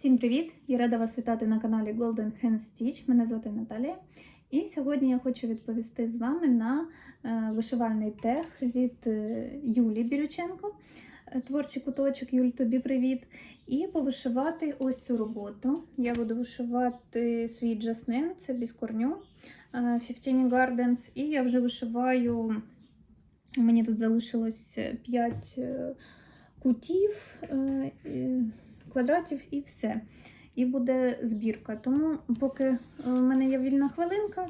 Всім привіт! Я рада вас вітати на каналі Golden Hand Stitch. Мене звати Наталія. І сьогодні я хочу відповісти з вами на е, вишивальний тег від е, Юлії Бірюченко. Е, Творчий куточок Юль, тобі привіт! І повишивати ось цю роботу. Я буду вишивати свій джаснин, це біскорню Fifteen Gardens. І я вже вишиваю. Мені тут залишилось 5 кутів. Квадратів і все. І буде збірка. Тому, поки е, в мене є вільна хвилинка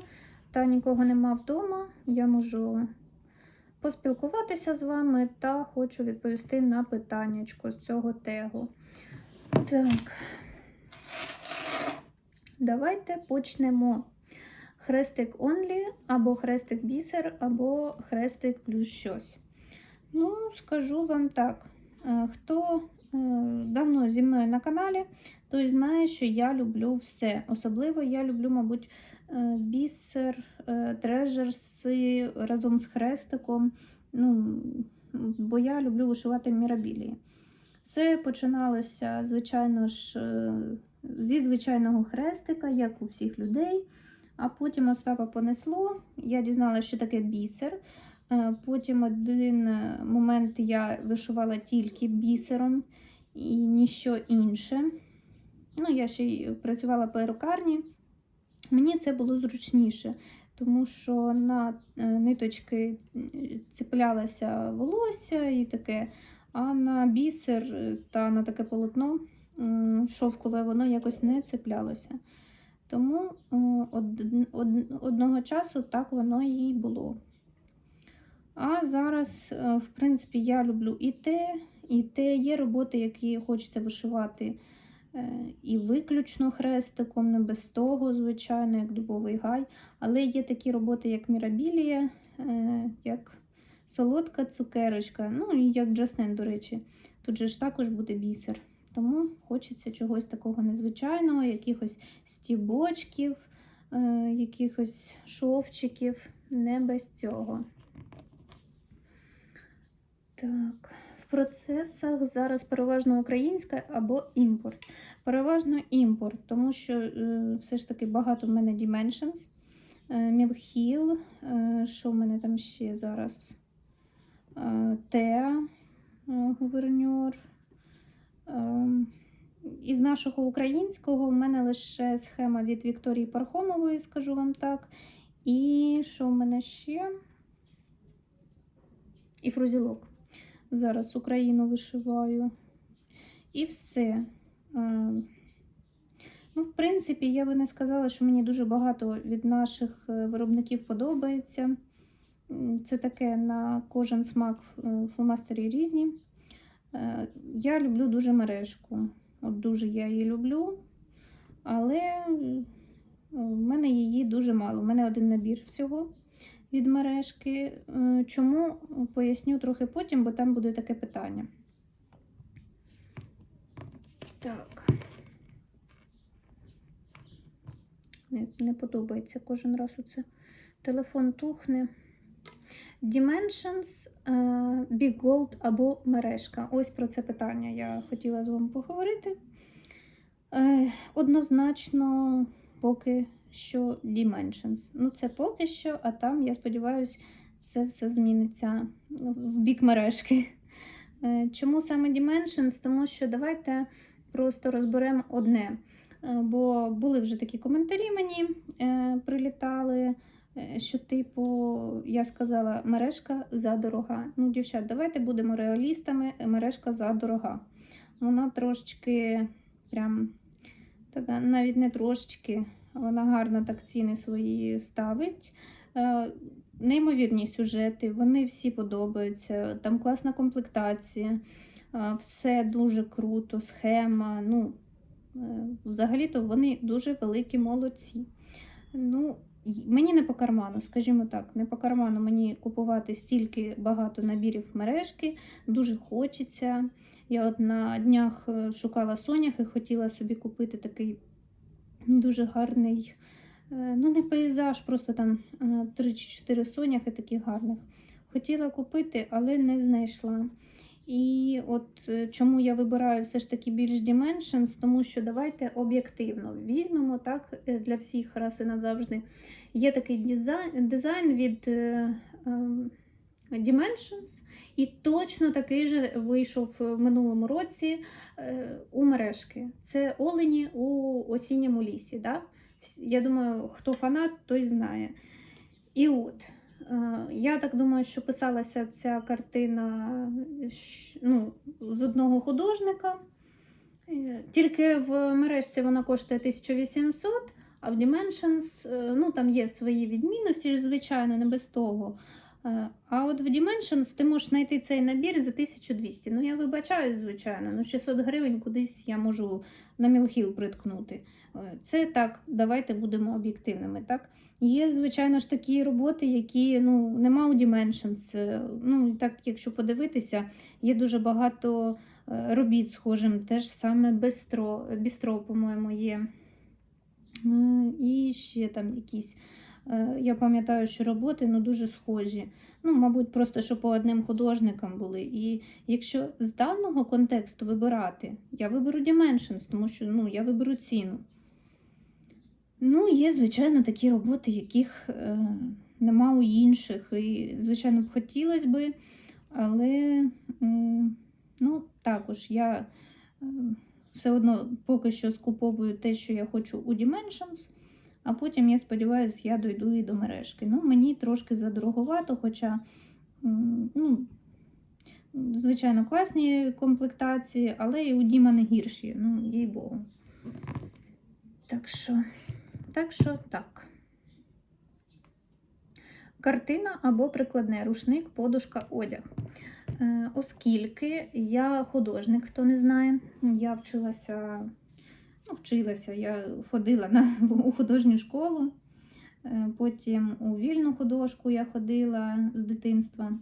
та нікого нема вдома, я можу поспілкуватися з вами та хочу відповісти на питаннячко з цього тегу. Так, давайте почнемо. Хрестик онлі, або хрестик бісер, або хрестик плюс щось. Ну, скажу вам так, е, хто давно зі мною на каналі, той знає, що я люблю все. Особливо я люблю, мабуть, е, бісер, е, трежерси разом з хрестиком. Ну, бо я люблю вишивати мірабілії. Все починалося, звичайно ж, е, зі звичайного хрестика, як у всіх людей. А потім Остапа понесло. Я дізналася, що таке бісер. Потім один момент я вишивала тільки бісером і ніщо інше. Ну, я ще й працювала в перукарні. Мені це було зручніше, тому що на е, ниточки е, цеплялося волосся і таке, а на бісер е, та на таке полотно шовкове воно якось не цеплялося. Тому од, од, одного часу так воно і було. А зараз, в принципі, я люблю і те, і те. Є роботи, які хочеться вишивати е, і виключно хрестиком, не без того, звичайно, як дубовий гай. Але є такі роботи, як мірабілія, е, як солодка цукерочка, ну і як джаснин, до речі. Тут же ж також буде бісер. Тому хочеться чогось такого незвичайного, якихось стібочків, е, якихось шовчиків, не без цього. Так, процесах зараз переважно українська або імпорт. Переважно імпорт, тому що е, все ж таки багато в мене Dimensions, е, Мілхіл, е, що в мене там ще зараз? Теа, гуверньор. Із нашого українського в мене лише схема від Вікторії Пархомової, скажу вам так. І що в мене ще? І фрузілок. Зараз Україну вишиваю. І все. Е, Ну, в принципі, я би не сказала, що мені дуже багато від наших е, виробників подобається. Це таке на кожен смак е, фломастері різні. Я люблю дуже мережку. От дуже я її люблю. Але в мене її дуже мало. У мене один набір всього від мережки. Е, Чому поясню трохи потім, бо там буде таке питання. Так. Не, не подобається кожен раз оце. Телефон тухне. Dimensions, е, Big Gold або мережка. Ось про це питання я хотіла з вами поговорити. Е, Однозначно, поки що Dimensions. Ну, це поки що, а там, я сподіваюся, це все зміниться в бік мережки. Е, Чому саме Dimensions? Тому що давайте просто розберемо одне. Е, Бо були вже такі коментарі мені е, прилітали, що, типу, я сказала, мережка задорога. Ну, дівчат, давайте будемо реалістами, мережка задорога. Вона трошечки, прям, навіть не трошечки, вона гарно так ціни свої ставить. Е, Неймовірні сюжети, вони всі подобаються. Там класна комплектація, е, все дуже круто, схема. Ну, е, взагалі-то вони дуже великі молодці. Ну, мені не по карману, скажімо так, не по карману мені купувати стільки багато набірів мережки, дуже хочеться. Я от на днях шукала сонях і хотіла собі купити такий дуже гарний, е, ну не пейзаж, просто там 3 чи 4 соняхи таких гарних. Хотіла купити, але не знайшла. І от е, чому я вибираю все ж таки більш Dimensions, тому що давайте об'єктивно візьмемо так е, для всіх раз і назавжди. Є такий дизайн, від е, ем, Dimensions, і точно такий же вийшов в минулому році е, у мережки. Це Олені у осінньому лісі. Да? Я думаю, хто фанат, той знає. І от. е, Я так думаю, що писалася ця картина ну, з одного художника. Е, Тільки в мережці вона коштує 1800, а в Dimensions ну, там є свої відмінності, звичайно, не без того. Е, А от в Dimensions ти можеш знайти цей набір за 1200. Ну, я вибачаю, звичайно, ну 600 гривень кудись я можу на Мілхіл приткнути. Е, Це так, давайте будемо об'єктивними. так? Є, звичайно ж, такі роботи, які ну, нема у Dimensions. Е, Ну, так, якщо подивитися, є дуже багато робіт схожим, теж саме Бестро, Бістро, по-моєму, є. І ще там якісь. Е, Я пам'ятаю, що роботи ну, дуже схожі. Ну, мабуть, просто що по одним художникам були. І якщо з даного контексту вибирати, я виберу Dimensions, тому що ну, я виберу ціну. Ну, є, звичайно, такі роботи, яких е, нема у інших. І, звичайно, б хотілося би, але м, ну, також я е, все одно поки що скуповую те, що я хочу у Dimensions, а потім, я сподіваюся, я дойду і до мережки. Ну, мені трошки задороговато, хоча, ну, звичайно, класні комплектації, але і у Діма не гірші, ну, їй Богу. Так що. Так що так. Картина або прикладне рушник, подушка, одяг. Е, Оскільки я художник, хто не знає, я вчилася, ну, вчилася, я ходила на, у художню школу, е, потім у вільну художку я ходила з дитинства,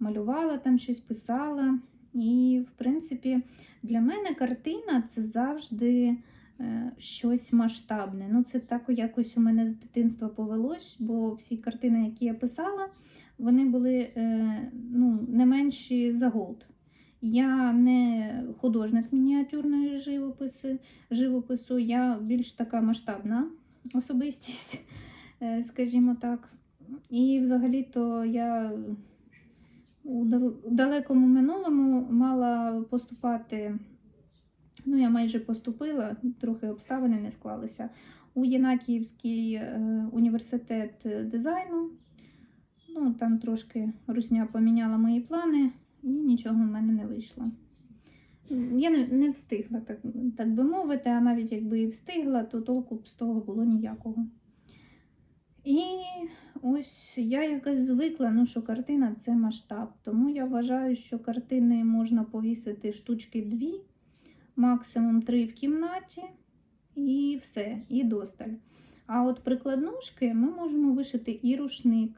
малювала там щось, писала. І, в принципі, для мене картина це завжди е, щось масштабне. Ну, це так якось у мене з дитинства повелось, бо всі картини, які я писала, вони були е, ну, не менші за голд. Я не художник мініатюрної живописи, живопису, я більш така масштабна особистість, е, скажімо так. І взагалі-то я у далекому минулому мала поступати Ну, я майже поступила, трохи обставини не склалися. У Єнакіївський е, університет дизайну. Ну, там трошки русня поміняла мої плани, і нічого в мене не вийшло. Я не, не встигла, так, так би мовити, а навіть якби і встигла, то толку б з того було ніякого. І ось я якось звикла, ну, що картина це масштаб. Тому я вважаю, що картини можна повісити штучки дві максимум три в кімнаті, і все, і досталь. А от прикладнушки ми можемо вишити і рушник,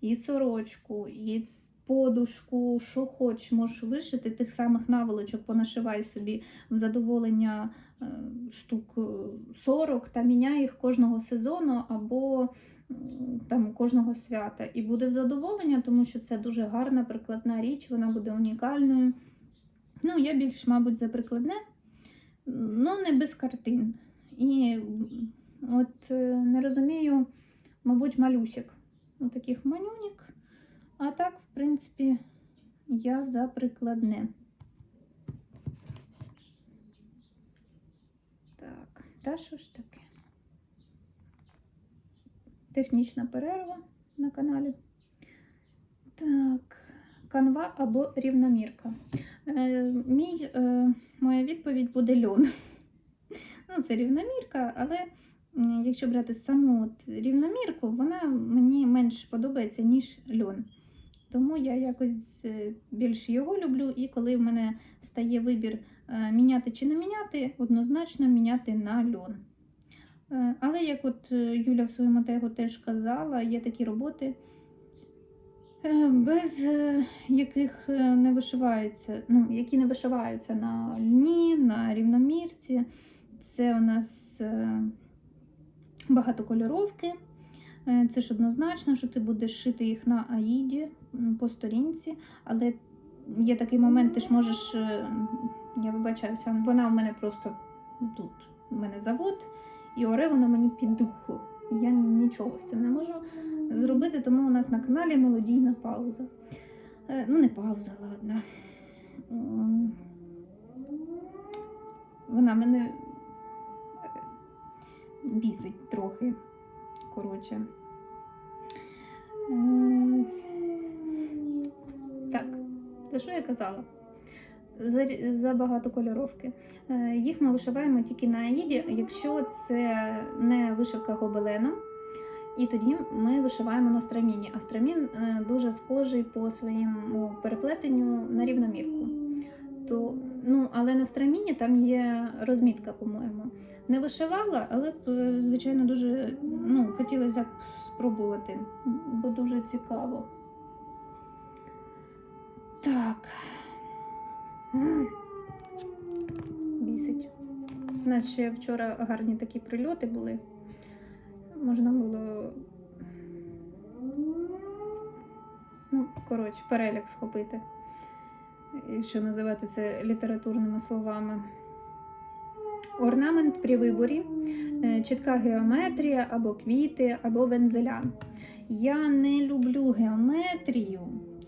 і сорочку, і подушку, що хоч можеш вишити, тих самих наволочок понашивай собі в задоволення е, штук е, 40 та міняй їх кожного сезону або там кожного свята. І буде в задоволення, тому що це дуже гарна прикладна річ, вона буде унікальною. Ну, я більш, мабуть, за прикладне, ну не без картин. І от е, не розумію, мабуть, малюсик. Ну, таких манюнік. А так, в принципі, я за прикладне. Так, та що ж таке? Технічна перерва на каналі. Так, канва або рівномірка. Е, мій, е, моя відповідь буде льон. Ну, це рівномірка, але якщо брати саму рівномірку, вона мені менш подобається, ніж льон. Тому я якось е, більш його люблю, і коли в мене стає вибір е, міняти чи не міняти, однозначно міняти на льон. Е, Але як от Юля в своєму тегу теж казала, є такі роботи, без яких не вишиваються, ну, які не вишиваються на льні, на рівномірці. Це у нас багатокольоровки. Це ж однозначно, що ти будеш шити їх на аїді по сторінці, але є такий момент, ти ж можеш, е, я вибачаюся, вона у мене просто тут, у мене завод, і оре воно мені під духу. Я нічого з цим не можу зробити, тому у нас на каналі мелодійна пауза. Е, Ну, не пауза, ладно. Вона мене е, бісить трохи. Коротше. За що я казала? За, за багатокольоровки. Е, Їх ми вишиваємо тільки на аїді, якщо це не вишивка гобеленом. І тоді ми вишиваємо на страміні. А страмін е, дуже схожий по своєму переплетенню на рівномірку. То, ну, але на страміні там є розмітка, по-моєму. Не вишивала, але е, звичайно, дуже ну, хотілося б спробувати, бо дуже цікаво. Так. Бісить. У нас ще вчора гарні такі прильоти були. Можна було. Ну, коротше, переляк схопити, якщо називати це літературними словами. Орнамент при виборі, е, чітка геометрія або квіти, або вензеля. Я не люблю геометрію.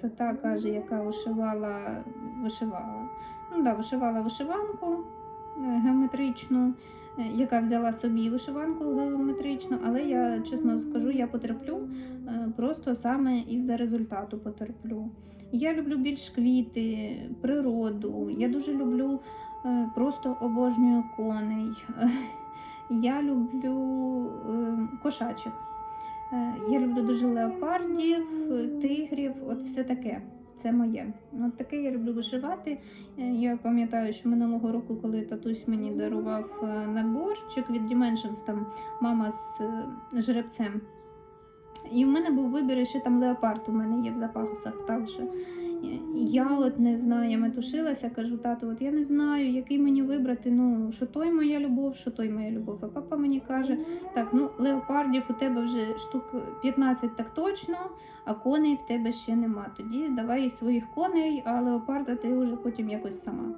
Це та каже, яка вишивала, вишивала. Ну да, вишивала вишиванку е, геометричну, е, яка взяла собі вишиванку геометричну, але я чесно скажу, я потерплю е, просто саме із-за результату потерплю. Я люблю більш квіти, природу. Я дуже люблю просто обожнюю коней. Я люблю кошачих. Е, Я люблю дуже леопардів, тигрів, от все таке. Це моє. От таке я люблю вишивати. Е, Я пам'ятаю, що минулого року, коли татусь мені дарував е, наборчик від Dimensions, там мама з жеребцем. І в мене був вибір, і ще там леопард у мене є в запасах також. Я от не знаю, я метушилася, кажу, тату, от я не знаю, який мені вибрати. Ну, що той моя любов, що той моя любов. А папа мені каже, так, ну леопардів у тебе вже штук 15 так точно, а коней в тебе ще нема. Тоді давай своїх коней, а леопарда ти вже потім якось сама.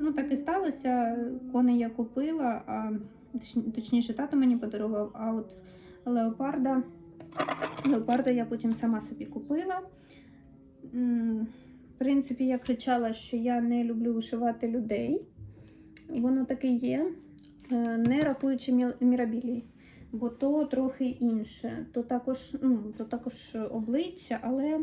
Ну так і сталося. Коней я купила, а точніше, тато мені подарував, а от леопарда, леопарда я потім сама собі купила. В принципі, я кричала, що я не люблю вишивати людей. Воно таке є, е, не рахуючи мірабілії. Бо то трохи інше. То також, ну, то також обличчя, але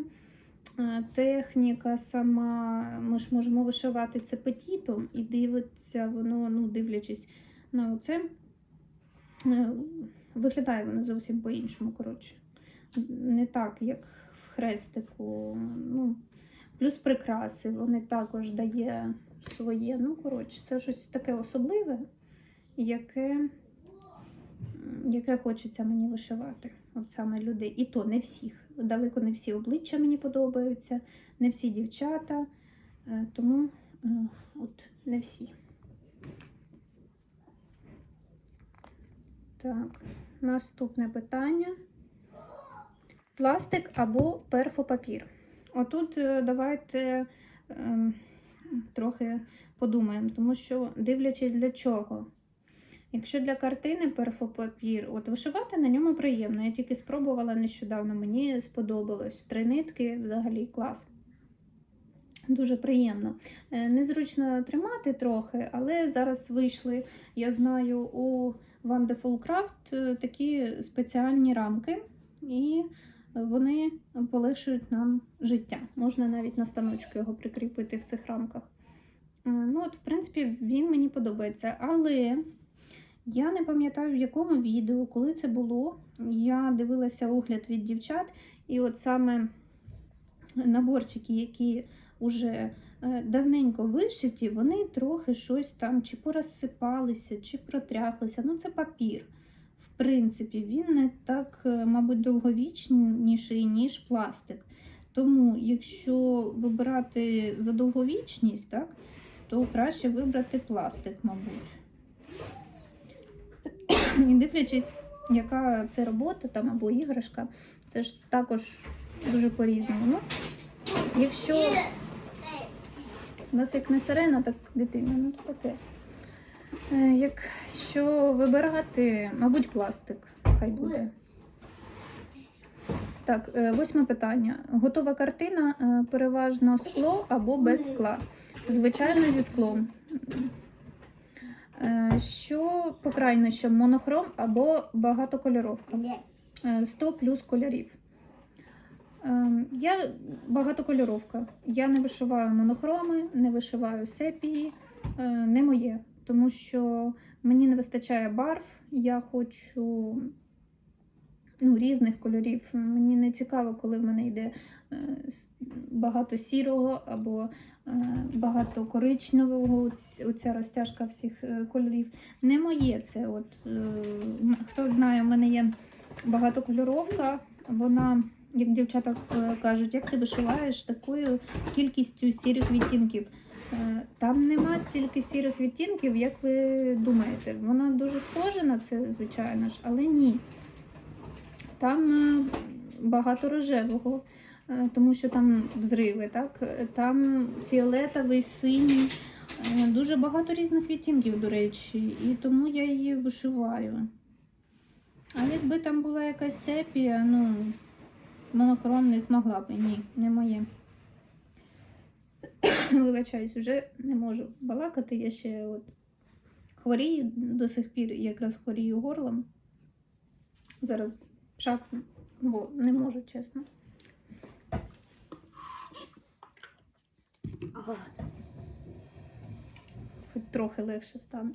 е, техніка сама, ми ж можемо вишивати це петітом і дивиться воно, ну, дивлячись на це, виглядає воно зовсім по-іншому. коротше. Не так, як в хрестику. Ну, плюс прикраси, вони також дає своє. Ну, коротше, це щось таке особливе, яке, яке хочеться мені вишивати. От саме людей. І то не всіх. Далеко не всі обличчя мені подобаються, не всі дівчата. Е, Тому е, от не всі. Так, наступне питання. Пластик або перфопапір. Отут е, давайте ем, трохи подумаємо, тому що дивлячись для чого. Якщо для картини перфопапір, от вишивати на ньому приємно. Я тільки спробувала нещодавно, мені сподобалось. Три нитки взагалі клас. Дуже приємно. Е, Незручно тримати трохи, але зараз вийшли, я знаю, у Wonderful Craft е, такі спеціальні рамки, і вони полегшують нам життя. Можна навіть на станочку його прикріпити в цих рамках. Е, Ну, от, в принципі, він мені подобається. Але я не пам'ятаю, в якому відео, коли це було. Я дивилася огляд від дівчат, і от саме наборчики, які вже е, давненько вишиті, вони трохи щось там чи порозсипалися, чи протряхлися. Ну, це папір. Принципі, він не так, е, мабуть, довговічніший, ніж пластик. Тому, якщо вибирати за довговічність, так, то краще вибрати пластик, мабуть. І дивлячись, яка це робота там або іграшка, це ж також дуже по-різному. Ну, якщо У нас як не сирена, так дитина. Ну то таке. Е, Якщо вибирати, мабуть, пластик, хай буде. Так, е, восьме питання. Готова картина е, переважно скло або без скла. Звичайно, зі склом. Що по крайнощам монохром або багатокольоровка. Е, 100 плюс кольорів. Я багатокольоровка. Я не вишиваю монохроми, не вишиваю сепії, не моє. Тому що мені не вистачає барв, я хочу ну, різних кольорів. Мені не цікаво, коли в мене йде е, багато сірого або е, багато коричневого, оця розтяжка всіх е, кольорів. Не моє це. От, хто знає, в мене є багатокольоровка, вона, як дівчата кажуть, як ти вишиваєш такою кількістю сірих відтінків. Е, Там нема стільки сірих відтінків, як ви думаєте. Вона дуже схожа на це, звичайно ж, але ні. Там е, багато рожевого, е, тому що там взриви, так? Там фіолетовий, синій, дуже багато різних відтінків, до речі, і тому я її вишиваю. А якби там була якась сепія, ну, монохром не змогла б. Ні, не моє. Вибачаюсь, вже не можу балакати. Я ще от хворію до сих пір, якраз хворію горлом. Зараз шакну, бо не можу, чесно. Хоч трохи легше стане.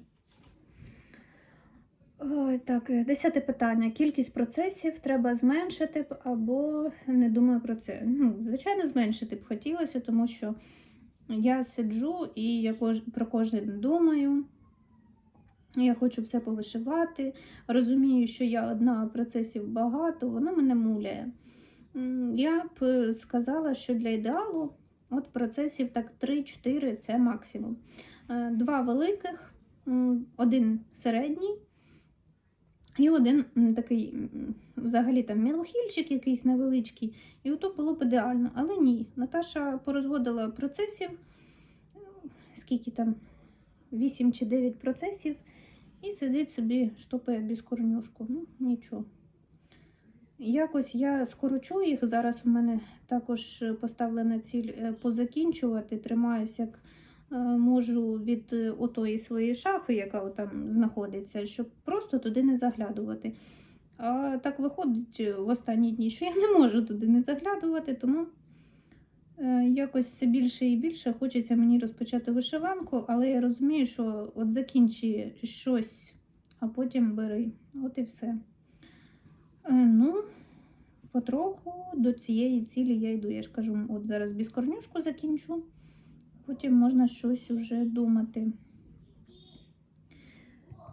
Ой, так, десяте питання. Кількість процесів треба зменшити б або не думаю про це. Ну, звичайно, зменшити б хотілося, тому що я сиджу і я про кожен думаю. Я хочу все повишивати. Розумію, що я одна, процесів багато, воно мене муляє. Я б сказала, що для ідеалу от процесів так 3-4 це максимум. Е, Два великих, один середній. І один такий, взагалі там мілохільчик якийсь невеличкий, і ото було б ідеально. Але ні, Наташа порозводила процесів, скільки там, 8 чи 9 процесів, і сидить собі, штопає безкорнюшку. Ну, нічого. Якось я скорочу їх. Зараз у мене також поставлена ціль е, позакінчувати. Тримаюсь як можу від е, отої своєї шафи, яка там знаходиться, щоб просто туди не заглядувати. А так виходить е, в останні дні, що я не можу туди не заглядувати, тому е, якось все більше і більше хочеться мені розпочати вишиванку, але я розумію, що от закінчи щось, а потім бери. От і все. Е, Ну, потроху до цієї цілі я йду. Я ж кажу, от зараз біскорнюшку закінчу, потім можна щось уже думати.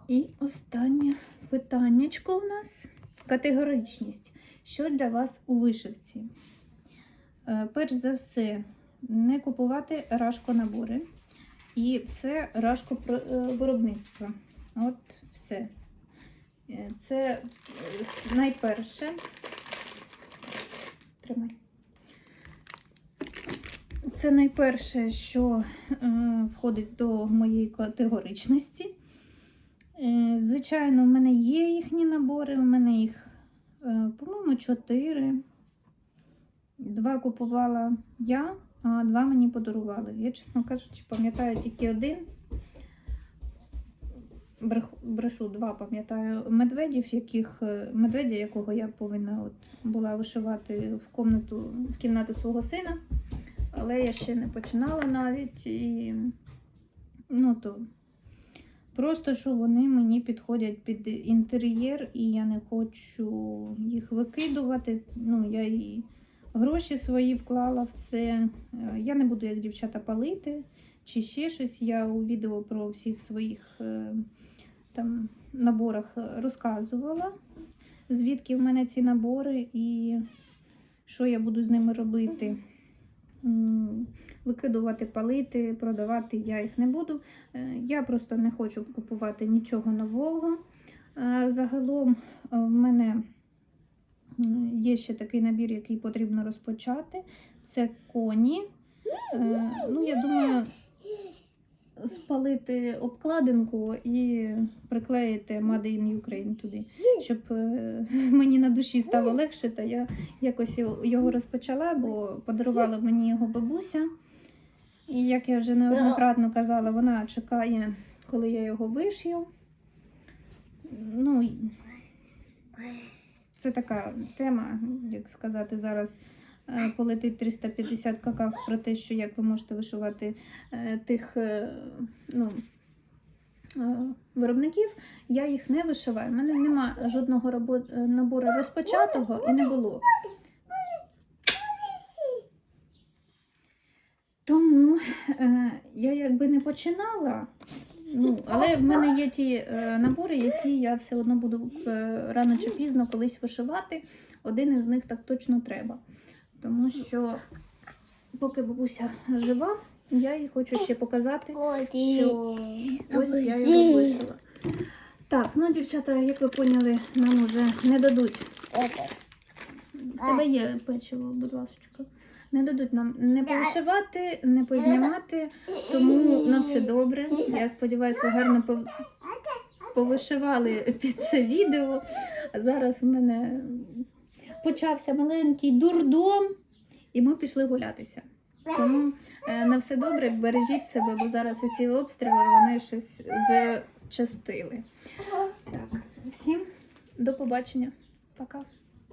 І останнє питаннячко у нас категоричність. Що для вас у вишивці? Е, Перш за все, не купувати рашко-набори і все рашко виробництва. От все. Е, Це е, найперше. Тримай. Це найперше, що е, входить до моєї категоричності. Е, звичайно, в мене є їхні набори, в мене їх, е, по-моєму, чотири. Два купувала я, а два мені подарували. Я, чесно кажучи, пам'ятаю тільки один. Брешу два, пам'ятаю, медведів, яких, медведя, якого я повинна от, була вишивати в комнату, в кімнату свого сина. Але я ще не починала навіть. І, ну, то просто що вони мені підходять під інтер'єр, і я не хочу їх викидувати. Ну, я і гроші свої вклала в це. Е, Я не буду, як дівчата, палити чи ще щось. Я у відео про всіх своїх е, там наборах розказувала, звідки в мене ці набори і що я буду з ними робити. Викидувати, палити, продавати я їх не буду. Е, Я просто не хочу купувати нічого нового. Е, Загалом е, в мене є ще такий набір, який потрібно розпочати. Це коні. Ну, я думаю, спалити обкладинку і приклеїти Made in Ukraine туди, щоб е, мені на душі стало легше, та я якось його- розпочала, бо подарувала мені його бабуся. І як я вже неоднократно казала, вона чекає, коли я його вишью. Ну, це така тема, як сказати, зараз полетить 350 какав про те, що як ви можете вишивати е, тих е, ну, е, виробників. Я їх не вишиваю. У мене нема жодного е, набору розпочатого і не було. Тому е, я якби не починала. Ну, але в мене є ті е, набори, які я все одно буду е, рано чи пізно колись вишивати. Один із них так точно треба. Тому що, поки бабуся жива, я їй хочу ще показати, що ось я його вишила. Так, ну дівчата, як ви поняли, нам уже не дадуть. Тебе є печиво, будь ласка. Не дадуть нам не повишивати, не познімати, тому на все добре. Я сподіваюся, ви гарно пов- повишивали під це відео. Зараз у мене почався маленький дурдом, і ми пішли гулятися. Тому е, на все добре, бережіть себе, бо зараз ці обстріли вони щось зачастили. Так, всім до побачення. Пока.